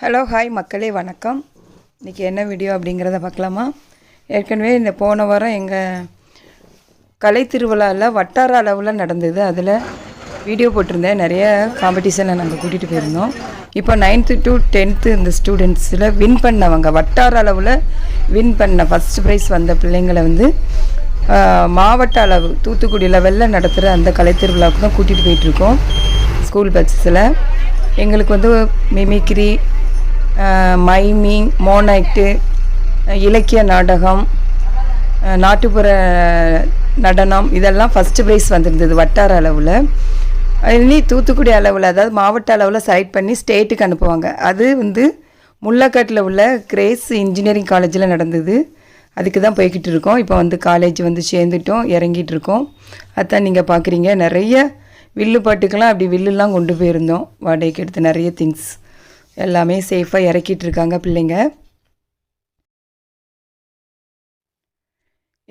Hello hi மக்களே வணக்கம். இன்றைக்கி என்ன வீடியோ அப்படிங்கிறத பார்க்கலாமா? ஏற்கனவே இந்த போன வாரம் எங்கள் கலை திருவிழாவில் வட்டார அளவில் நடந்தது. அதில் வீடியோ போட்டிருந்தேன். நிறைய காம்படிஷனில் நாங்கள் கூட்டிகிட்டு போயிருந்தோம். இப்போ நைன்த்து டு டென்த்து இந்த ஸ்டூடெண்ட்ஸில் வின் பண்ணவங்க வட்டார அளவில் வின் பண்ண ஃபஸ்ட் ப்ரைஸ் வந்த பிள்ளைங்களை வந்து மாவட்ட அளவு தூத்துக்குடி லெவலில் நடத்துகிற அந்த கலை திருவிழாவுக்கு தான் கூட்டிகிட்டு போயிட்டுருக்கோம் ஸ்கூல் பஸ்ஸில் எங்களுக்கு வந்து மிமிக்ரி மைமிங் மோனாக்டு இலக்கிய நாடகம் நாட்டுப்புற நடனம் இதெல்லாம் ஃபஸ்ட்டு ப்ரைஸ் வந்திருந்தது வட்டார அளவில். இனி தூத்துக்குடி அளவில் அதாவது மாவட்ட அளவில் செலக்ட் பண்ணி ஸ்டேட்டுக்கு அனுப்புவாங்க. அது வந்து முல்லக்காட்டில் உள்ள கிரேஸ் இன்ஜினியரிங் காலேஜில் நடந்தது. அதுக்கு தான் போய்கிட்டு இருக்கோம். இப்போ வந்து காலேஜ் வந்து சேர்ந்துட்டோம் இறங்கிட்டு இருக்கோம். அதான் நீங்கள் பார்க்குறீங்க நிறைய வில்லு பாட்டுக்கெல்லாம் அப்படி வில்லுலாம் கொண்டு போயிருந்தோம். வாடகைக்கு எடுத்து நிறைய திங்ஸ் எல்லாமே சேஃபாக இறக்கிட்டு இருக்காங்க பிள்ளைங்க.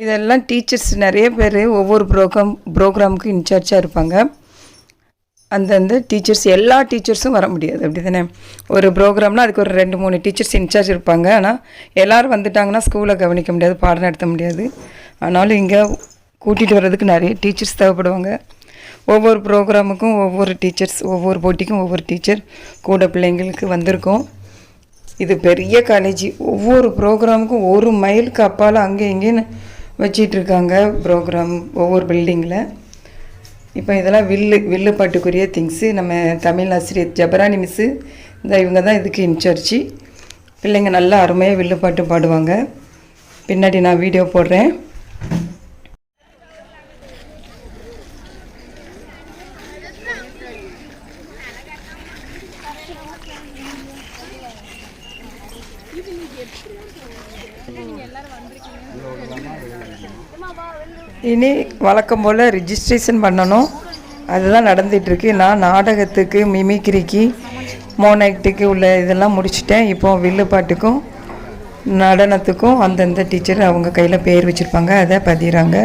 இதெல்லாம் டீச்சர்ஸ் நிறைய பேர் ஒவ்வொரு ப்ரோக்ராம் ப்ரோக்ராமுக்கும் இன்சார்ஜாக இருப்பாங்க. அந்தந்த டீச்சர்ஸ் எல்லா டீச்சர்ஸும் வர முடியாது. அப்படி தானே ஒரு ப்ரோக்ராம்னால் அதுக்கு ஒரு ரெண்டு மூணு டீச்சர்ஸ் இன்சார்ஜ் இருப்பாங்க. ஆனால் எல்லோரும் வந்துட்டாங்கன்னா ஸ்கூலை கவனிக்க முடியாது பாடம் நடத்த முடியாது. ஆனாலும் இங்கே கூட்டிகிட்டு வர்றதுக்கு நிறைய டீச்சர்ஸ் தேவைப்படுவாங்க. ஒவ்வொரு ப்ரோக்ராமுக்கும் ஒவ்வொரு டீச்சர்ஸ் ஒவ்வொரு போட்டிக்கும் ஒவ்வொரு டீச்சர் கூட பிள்ளைங்களுக்கு வந்திருக்கோம். இது பெரிய காலேஜ் ஒவ்வொரு ப்ரோக்ராமுக்கும் ஒரு மைலுக்கு அப்பால் அங்கே இங்கேன்னு வச்சிட்ருக்காங்க ப்ரோக்ராம் ஒவ்வொரு பில்டிங்கில் இப்போ இதெல்லாம் வில்லு வில்லு பாட்டுக்குரிய திங்ஸு நம்ம தமிழ் ஆசிரியர் ஜபரானி மிஸ்ஸு இந்த இவங்க தான் இதுக்கு இன்சார்ஜி பிள்ளைங்க நல்லா அருமையாக வில்லுப்பாட்டு பாடுவாங்க. பின்னாடி நான் வீடியோ போடுறேன். இனி வழக்கம் போல் ரிஜிஸ்ட்ரேஷன் பண்ணணும். அதுதான் நடந்துகிட்ருக்கு நான் நாடகத்துக்கு மிமிக்ரிக்கு மோனாக்டுக்கு உள்ள இதெல்லாம் முடிச்சிட்டேன். இப்போ வில்லுப்பாட்டுக்கும் நடனத்துக்கும் அந்தந்த டீச்சர் அவங்க கையில் பேர் வச்சுருப்பாங்க. அதை பதிகிறாங்க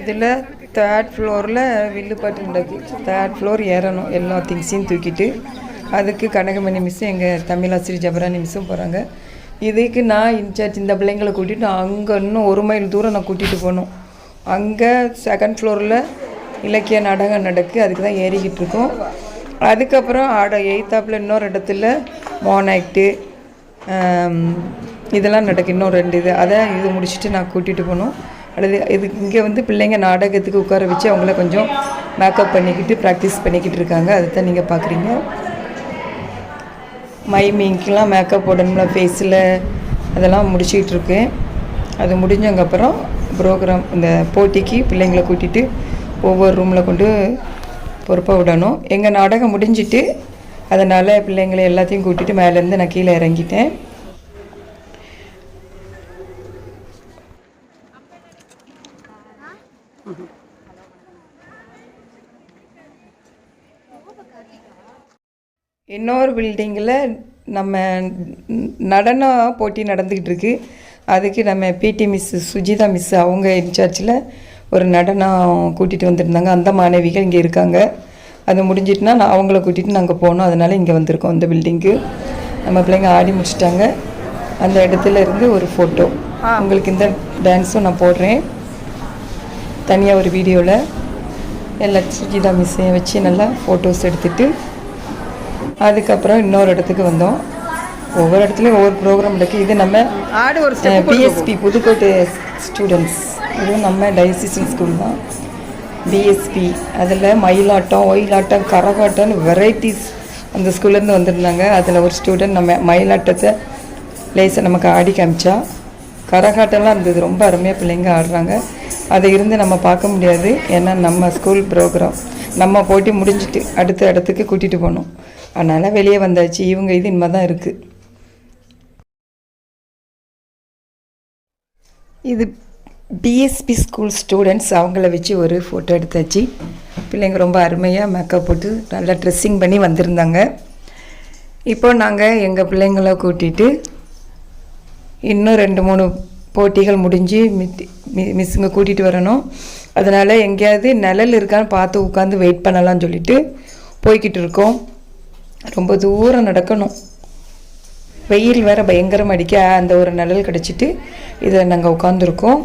இதில் தேர்ட் ஃப்ளோரில் வில்லுப்பாட்டு நடக்கு தேர்ட் ஃப்ளோர் ஏறணும். எல்லா திங்ஸையும் தூக்கிட்டு அதுக்கு கனகமணி மிஸ்ஸும் எங்கள் தமிழாசிரியர் ஜபரானி மிஸ்ஸும் போகிறாங்க இதுக்கு நான் இன்சார்ஜ் இந்த பிள்ளைங்களை கூட்டிகிட்டு அங்கே இன்னும் ஒரு மைல் தூரம் நான் கூட்டிகிட்டு போகணும். அங்கே செகண்ட் ஃப்ளோரில் இலக்கிய நாடகம் நடக்கு. அதுக்கு தான் ஏறிக்கிட்டு இருக்கோம். அதுக்கப்புறம் ஆட எய்த்தாப்பில் இன்னொரு இடத்துல மோனாக்டு um, இதெல்லாம் நடக்கும் இன்னும் ரெண்டு இது. அதை இது முடிச்சுட்டு நான் கூட்டிகிட்டு போகணும். அல்லது இது இங்கே வந்து பிள்ளைங்க நாடகத்துக்கு உட்கார வச்சு அவங்கள கொஞ்சம் மேக்கப் பண்ணிக்கிட்டு ப்ராக்டிஸ் பண்ணிக்கிட்டு இருக்காங்க. அதை தான் நீங்கள் பார்க்குறீங்க மைமிங்க்கெலாம் மேக்கப் போடணும்ல ஃபேஸில் அதெல்லாம் முடிச்சிக்கிட்டு இருக்கேன் அது முடிஞ்சங்கப்புறம் ப்ரோக்ராம் இந்த போட்டிக்கு பிள்ளைங்களை கூட்டிகிட்டு ஒவ்வொரு ரூமில் கொண்டு பொறுப்பாக விடணும். எங்கள் நாடகம் முடிஞ்சிட்டு அதனால் பிள்ளைங்களை எல்லாத்தையும் கூட்டிகிட்டு மேலேருந்து நான் கீழே இறங்கிட்டேன். இன்னொரு பில்டிங்கில் நம்ம நடன போட்டி நடந்துக்கிட்டு இருக்கு அதுக்கு நம்ம பிடி மிஸ் சுஜிதா மிஸ் அவங்க இன்சார்ஜில் ஒரு நடனம் கூட்டிகிட்டு வந்திருந்தாங்க. அந்த மாணவிகள் இங்கே இருக்காங்க. அது முடிஞ்சிட்டுனா நான் அவங்கள கூட்டிகிட்டு நாங்கள் போனோம். அதனால் இங்கே வந்திருக்கோம் அந்த பில்டிங்கு நம்ம பிள்ளைங்க ஆடி முடிச்சிட்டாங்க. அந்த இடத்துல இருந்து ஒரு ஃபோட்டோ உங்களுக்கு இந்த டான்ஸும் நான் போடுறேன். தனியாக ஒரு வீடியோவில் எல்லா சுஜிதா மிஸ்ஸையும் வச்சு நல்லா ஃபோட்டோஸ் எடுத்துட்டு அதுக்கப்புறம் இன்னொரு இடத்துக்கு வந்தோம். ஒவ்வொரு இடத்துலையும் ஒவ்வொரு ப்ரோக்ராம் இருக்குது இது நம்ம பிஎஸ்பி புதுக்கோட்டை ஸ்டூடெண்ட்ஸ் இதுவும் நம்ம டைசிஷன் ஸ்கூல் தான். பிஎஸ்பி அதில் மயிலாட்டம் ஒயிலாட்டம் கரகாட்டம்னு வெரைட்டிஸ் அந்த ஸ்கூல்லேருந்து வந்திருந்தாங்க. அதில் ஒரு ஸ்டூடெண்ட் நம்ம மயிலாட்டத்தை லேசாக நமக்கு ஆடி காமிச்சா. கரகாட்டம்லாம் இருந்தது. ரொம்ப அருமையாக பிள்ளைங்க ஆடுறாங்க. அதை இருந்து நம்ம பார்க்க முடியாது. ஏன்னா நம்ம ஸ்கூல் ப்ரோக்ராம் நம்ம போட்டி முடிஞ்சிட்டு அடுத்த இடத்துக்கு கூட்டிகிட்டு போகணும். அதனால் வெளியே வந்தாச்சு. இவங்க இது இனிமே தான் இருக்குது இது பிஎஸ்பி ஸ்கூல் ஸ்டூடெண்ட்ஸ் அவங்கள வச்சு ஒரு ஃபோட்டோ எடுத்தாச்சு. பிள்ளைங்க ரொம்ப அருமையாக மேக்கப் போட்டு நல்லா ட்ரெஸ்ஸிங் பண்ணி வந்திருந்தாங்க. இப்போ நாங்கள் எங்கள் பிள்ளைங்கள கூட்டிகிட்டு இன்னும் ரெண்டு மூணு போட்டிகள் முடிஞ்சு மித்தி மி மிஸ்ஸுங்க கூட்டிகிட்டு வரணும். அதனால் எங்கேயாவது நிழல் இருக்கான்னு பார்த்து உட்காந்து வெயிட் பண்ணலாம்னு சொல்லிட்டு போய்கிட்டு இருக்கோம். ரொம்ப தூரம் நடக்கணும். வெயில் வேறு பயங்கரம் அடிக்க அந்த ஒரு நிழல் கிடச்சிட்டு இதில் நாங்கள் உட்காந்துருக்கோம்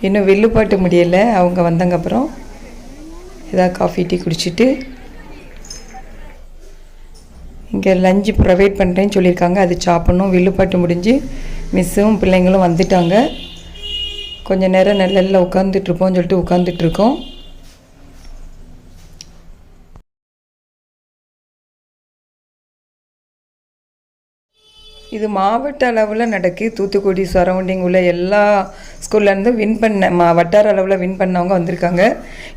இன்னும் வில்லுப்பாட்டு முடியலை. அவங்க வந்தங்க அப்புறம். ஏதாவது காஃபி டீ குடிச்சிட்டு. இங்கே லஞ்சு ப்ரொவைட் பண்ணுறேன்னு சொல்லியிருக்காங்க. அது சாப்பிட்ணும். வில்லுப்பாட்டு முடிஞ்சு மிஸ்ஸும் பிள்ளைங்களும் வந்துட்டாங்க. கொஞ்சம் நேரம் நிழல்ல உட்காந்துட்ருப்போம்னு சொல்லிட்டு உட்காந்துட்ருக்கோம் இது மாவட்ட அளவில் நடக்கு. தூத்துக்குடி சரௌண்டிங் உள்ள எல்லா ஸ்கூல்லேருந்தும் வின் பண்ண மா வட்டார அளவில் வின் பண்ணவங்க வந்திருக்காங்க.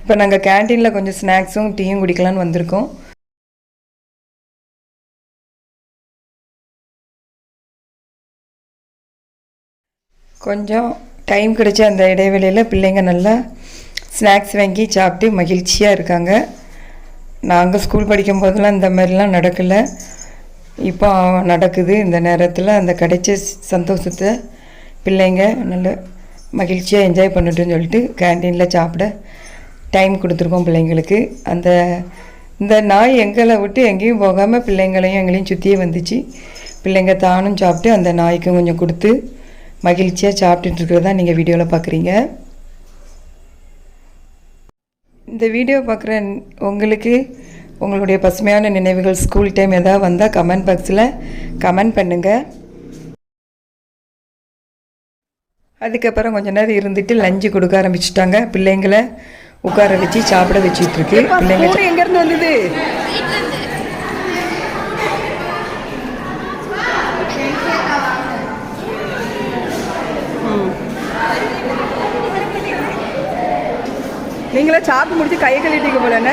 இப்போ நாங்கள் கேன்டீனில் கொஞ்சம் ஸ்நாக்ஸும் டீயும் குடிக்கலான்னு வந்திருக்கோம். கொஞ்சம் டைம் கிடைச்ச அந்த இடைவெளியில் பிள்ளைங்க நல்லா ஸ்நாக்ஸ் வாங்கி சாப்பிட்டு மகிழ்ச்சியாக இருக்காங்க. நாங்கள் ஸ்கூல் படிக்கும் போதெல்லாம் இந்த மாதிரிலாம் நடக்கலை. இப்போ நடக்குது இந்த நேரத்தில் அந்த கிடைச்ச சந்தோஷத்தை பிள்ளைங்க நல்ல மகிழ்ச்சியாக என்ஜாய் பண்ணட்டும்னு சொல்லிட்டு கேன்டீனில் சாப்பிட டைம் கொடுத்துருக்கோம் பிள்ளைங்களுக்கு. அந்த இந்த நாய் எங்களை விட்டு எங்கேயும் போகாமல் பிள்ளைங்களையும் எங்களையும் சுற்றியே வந்துச்சு. பிள்ளைங்க தானும் சாப்பிட்டு அந்த நாய்க்கும் கொஞ்சம் கொடுத்து மகிழ்ச்சியாக சாப்பிட்டுட்டு இருக்கிறதா நீங்கள் வீடியோவில் பார்க்குறீங்க இந்த வீடியோ பார்க்குற உங்களுக்கு உங்களுடைய பசுமையான நினைவுகள் ஸ்கூல் டைம் ஏதாவது வந்தால் கமெண்ட் பாக்ஸில் கமெண்ட் பண்ணுங்கள் அதுக்கப்புறம் கொஞ்ச நேரம் இருந்துட்டு லஞ்சு கொடுக்க ஆரம்பிச்சிட்டாங்க. பிள்ளைங்களை உட்கார வச்சு சாப்பிட வச்சிட்டு இருக்கு. பிள்ளைங்க ஸ்பூன் எங்க இருந்து வந்தது. நீங்களே சாப்பிட்டு முடிச்சு கையை கழுவிட்டீங்க போல என்ன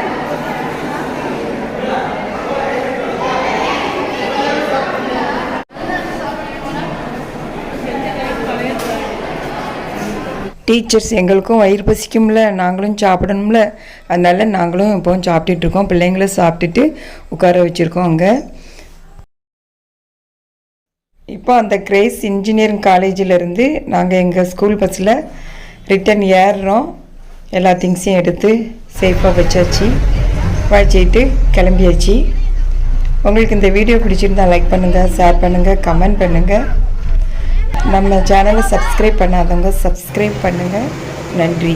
டீச்சர்ஸ் எங்களுக்கும் வயிறு பசிக்கும்ல நாங்களும் சாப்பிடணும்ல. அதனால நாங்களும் இப்போ சாப்பிட்டுட்ருக்கோம் பிள்ளைங்களும் சாப்பிட்டுட்டு உட்கார வச்சுருக்கோம் அங்கே. இப்போ அந்த கிரேஸ் இன்ஜினியரிங் காலேஜிலேருந்து நாங்கள் எங்கள் ஸ்கூல் பஸ்ஸில் ரிட்டன் ஏறுறோம். எல்லா திங்ஸையும் எடுத்து சேஃபாக வச்சாச்சு. வாழ்த்திட்டு கிளம்பியாச்சு. உங்களுக்கு இந்த வீடியோ பிடிச்சிருந்தா லைக் பண்ணுங்கள் ஷேர் பண்ணுங்கள் கமெண்ட் பண்ணுங்கள் நம்ம சேனலை சப்ஸ்கிரைப் பண்ணாதவங்க சப்ஸ்கிரைப் பண்ணுங்கள் நன்றி.